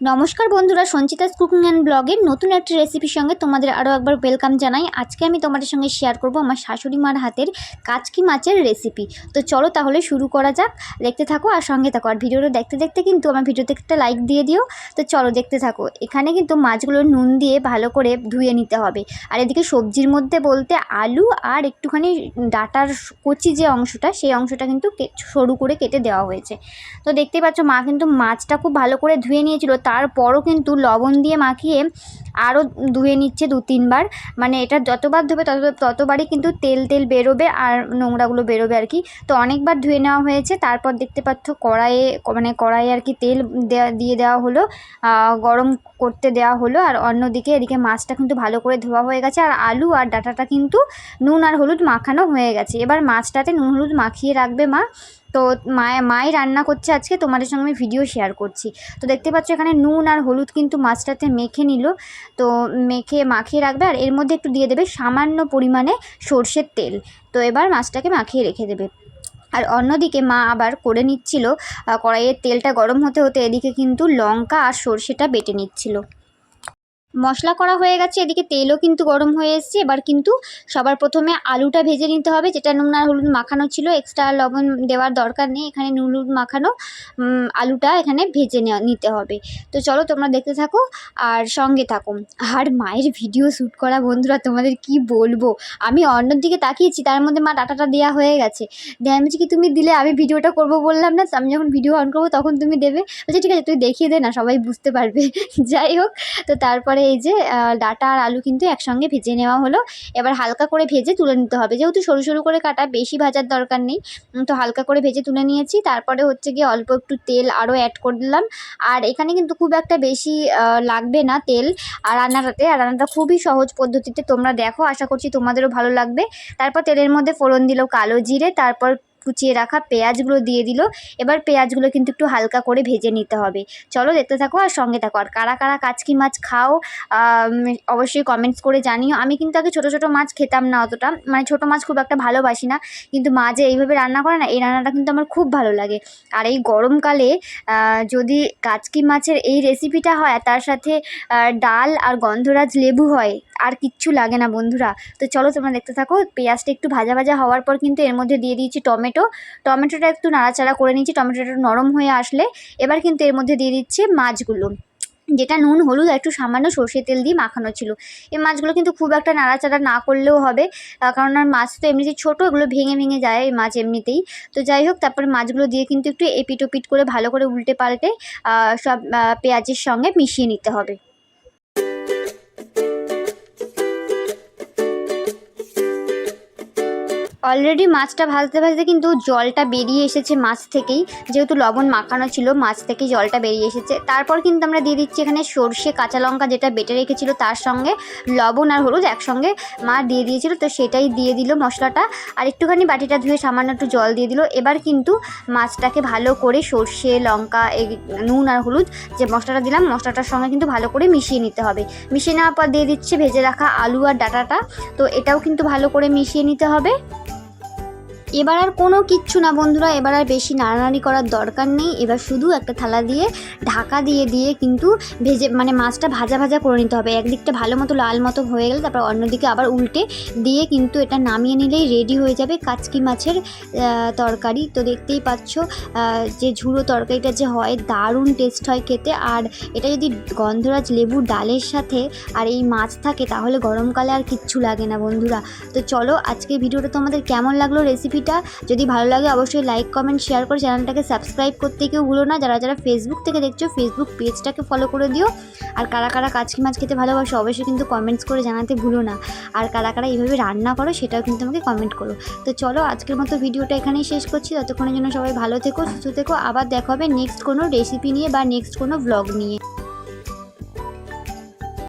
নমস্কার বন্ধুরা, Sanchita's cooking and ব্লগের নতুন একটি রেসিপির সঙ্গে তোমাদের আরও একবার ওয়েলকাম জানাই। আজকে আমি তোমাদের সঙ্গে শেয়ার করব আমার শাশুড়ি মার হাতের কাচকি মাছের রেসিপি তো চলো তাহলে শুরু করা যাক। দেখতে থাকো আর সঙ্গে থাকো। আর ভিডিওটা দেখতে দেখতে কিন্তু আমার ভিডিওতে একটা লাইক দিয়ে দিও। তো চলো দেখতে থাকো। এখানে কিন্তু মাছগুলো নুন দিয়ে ভালো করে ধুয়ে নিতে হবে। আর এদিকে সবজির মধ্যে বলতে আলু আর একটুখানি ডাটার কচি যে অংশটা, সেই অংশটা কিন্তু সরু করে কেটে দেওয়া হয়েছে। তো দেখতেই পাচ্ছ, মা কিন্তু মাছটা খুব ভালো করে ধুয়ে নিয়েছিল। তারপরও কিন্তু লবণ দিয়ে মাখিয়ে আরও ধুয়ে নিচ্ছে দু তিনবার। মানে এটা যতবার ধোবে তত, ততবারই কিন্তু তেল তেল বেরোবে আর নোংরাগুলো বেরোবে আর কি। তো অনেকবার ধুয়ে নেওয়া হয়েছে, তারপর দেখতে পাচ্ছ কড়াইয়ে মানে কড়াইয়ে আর কি তেল দেয়া, দিয়ে দেওয়া হলো গরম করতে দেওয়া হলো। আর অন্যদিকে এদিকে মাছটা কিন্তু ভালো করে ধোয়া হয়ে গেছে, আর আলু আর ডাটাটা কিন্তু নুন আর হলুদ মাখানো হয়ে গেছে। এবার মাছটাতে নুন, হলুদ মাখিয়ে রাখবে মা। তো মায়ে, মাই রান্না করছে আজকে, তোমাদের সঙ্গে আমি ভিডিও শেয়ার করছি। তো দেখতে পাচ্ছ এখানে নুন আর হলুদ কিন্তু মাছটাতে মেখে নিল। তো মেখে, মাখিয়ে রাখবে আর এর মধ্যে একটু দিয়ে দেবে সামান্য পরিমাণে সর্ষের তেল। তো এবার মাছটাকে মাখিয়ে রেখে দেবে। আর অন্যদিকে মা আবার করে নিচ্ছিল কড়াইয়ের তেলটা গরম হতে হতে এদিকে কিন্তু লঙ্কা আর সর্ষেটা বেটে নিচ্ছিল। মশলা করা হয়ে গেছে, এদিকে তেলও কিন্তু গরম হয়ে এসছে। এবার কিন্তু সবার প্রথমে আলুটা ভেজে নিতে হবে, যেটা নুন আর হলুদ মাখানো ছিল। এক্সট্রা লবণ দেওয়ার দরকার নেই, এখানে নুন হলুদ মাখানো আলুটা এখানে ভেজে নিতে হবে। তো চলো তোমরা দেখতে থাকো আর সঙ্গে থাকো। আর মায়ের ভিডিও শ্যুট করা বন্ধুরা, তোমাদের কি বলব? আমি অন্যর দিকে তাকিয়েছি, তার মধ্যে মা ডাটাটা দেওয়া হয়ে গেছে। দিয়ে বলছি কি, তুমি দিলে আমি ভিডিওটা করব বললাম না? আমি যখন ভিডিও অন করব তখন তুমি দেবে। বলছি, ঠিক আছে, তুই দেখিয়ে দে না, সবাই বুঝতে পারবে। যাই হোক, তো তারপরে এই যে ডাটা আর আলু কিন্তু একসঙ্গে ভেজে নেওয়া হলো। এবার হালকা করে ভেজে তুলে নিতে হবে। যেহেতু সরু সরু করে কাটা, বেশি ভাজার দরকার নেই। তো হালকা করে ভেজে তুলে নিয়েছি। তারপরে হচ্ছে গিয়ে অল্প একটু তেল আরও অ্যাড করে দিলাম। আর এখানে কিন্তু খুব একটা বেশি লাগবে না তেল। আর রান্নাটাতে, আর রান্নাটা খুবই সহজ পদ্ধতিতে তোমরা দেখো। আশা করছি তোমাদেরও ভালো লাগবে। তারপর তেলের মধ্যে ফোড়ন দিল কালো জিরে। তারপর কুচিয়ে রাখা পেঁয়াজগুলো দিয়ে দিল। এবার পেঁয়াজগুলো কিন্তু একটু হালকা করে ভেজে নিতে হবে। চলো দেখতে থাকো আর সঙ্গে থাকো। আর কারা কারা কাচকি মাছ খাও অবশ্যই কমেন্টস করে জানিও। আমি কিন্তু আগে ছোটো ছোটো মাছ খেতাম না অতটা। মানে ছোটো মাছ খুব একটা ভালোবাসি না। কিন্তু মা যে এইভাবে রান্না করে না, এই রান্নাটা কিন্তু আমার খুব ভালো লাগে। আর এই গরমকালে যদি কাচকি মাছের এই রেসিপিটা হয় তার সাথে ডাল আর গন্ধরাজ লেবু হয় আর কিচ্ছু লাগে না বন্ধুরা। তো চলো তোমরা দেখতে থাকো, পেঁয়াজটা একটু ভাজা ভাজা হওয়ার পর কিন্তু এর মধ্যে দিয়ে দিয়েছি টমেটো। টমেটোটা একটু নাড়াচাড়া করে নিয়েছি, টমেটোটা নরম হয়ে আসলে এবার কিন্তু এর মধ্যে দিয়ে দিচ্ছি মাছগুলো। যেটা নুন, হলুদ একটু সামান্য সর্ষে তেল দিয়ে মাখানো ছিল। এই মাছগুলো কিন্তু খুব একটা নাড়াচাড়া না করলেও হবে কারণ আর মাছ তো এমনিতেই ছোটো, এগুলো ভেঙে ভেঙে যায় এই মাছ এমনিতেই। তো যাই হোক, তারপরে মাছগুলো দিয়ে কিন্তু একটু এপিট ওপিট করে ভালো করে উল্টে পাল্টে সব পেঁয়াজের সঙ্গে মিশিয়ে নিতে হবে। অলরেডি মাছটা ভাজতে ভাজতে কিন্তু জলটা বেরিয়ে এসেছে মাছ থেকেই। যেহেতু লবণ মাখানো ছিল, মাছ থেকে জলটা বেরিয়ে এসেছে। তারপর কিন্তু আমরা দিয়ে দিচ্ছি এখানে সর্ষে, কাঁচা লঙ্কা যেটা বেটে রেখেছিল তার সঙ্গে লবণ আর হলুদ একসঙ্গে মা দিয়ে দিয়েছিল, তো সেটাই দিয়ে দিল মশলাটা। আর একটুখানি বাটিটা ধুয়ে সামান্য একটু জল দিয়ে দিল। এবার কিন্তু মাছটাকে ভালো করে সর্ষে, লঙ্কা নুন আর হলুদ যে মশলাটা দিলাম, মশলাটার সঙ্গে কিন্তু ভালো করে মিশিয়ে নিতে হবে। মিশিয়ে নেওয়ার পর দিয়ে দিচ্ছে ভেজে রাখা আলু আর ডাটাটা। তো এটাও কিন্তু ভালো করে মিশিয়ে নিতে হবে। এবার আর কোনো কিচ্ছু না বন্ধুরা, এবার আর বেশি নাড়ানাড়ি করার দরকার নেই। এবার শুধু একটা থালা দিয়ে, ঢাকা দিয়ে দিয়ে কিন্তু ভেজে মানে মাছটা ভাজা ভাজা করে নিতে হবে। একদিকটা ভালো মতো লাল মতো হয়ে গেলে, তারপর অন্যদিকে আবার উল্টে দিয়ে কিন্তু এটা নামিয়ে নিলেই রেডি হয়ে যাবে কাচকি মাছের তরকারি। তো দেখতেই পাচ্ছ যে ঝুড়ো তরকারিটা যে হয়, দারুণ টেস্ট হয় খেতে। আর এটা যদি গন্ধরাজ লেবুর ডালের সাথে আর এই মাছ থাকে, তাহলে গরমকালে আর কিচ্ছু লাগে না বন্ধুরা। তো চলো আজকে ভিডিওটা তোমাদের কেমন লাগল রেসিপিটা যদি ভালো লাগে অবশ্যই লাইক কমেন্ট শেয়ার করে চ্যানেলটাকে সাবস্ক্রাইব করতে কেউ ভুলো না। যারা যারা ফেসবুক থেকে দেখছ ফেসবুক পেজটাকে ফলো করে দিও। আর কারা কারা কাচকি মাছ খেতে ভালোবাসো, অবশ্যই কিন্তু কমেন্টস করে জানাতে ভুলো না। আর কারা কারা এইভাবে রান্না করো, সেটাও কিন্তু আমাকে কমেন্ট করো। তো চলো, আজকের মতো ভিডিওটা এখানেই শেষ করছি। ততক্ষণের জন্য সবাই ভালো থেকো, সুস্থ থেকো। আবার দেখা হবে নেক্সট কোনো রেসিপি নিয়ে বা নেক্সট কোনো ব্লগ নিয়ে।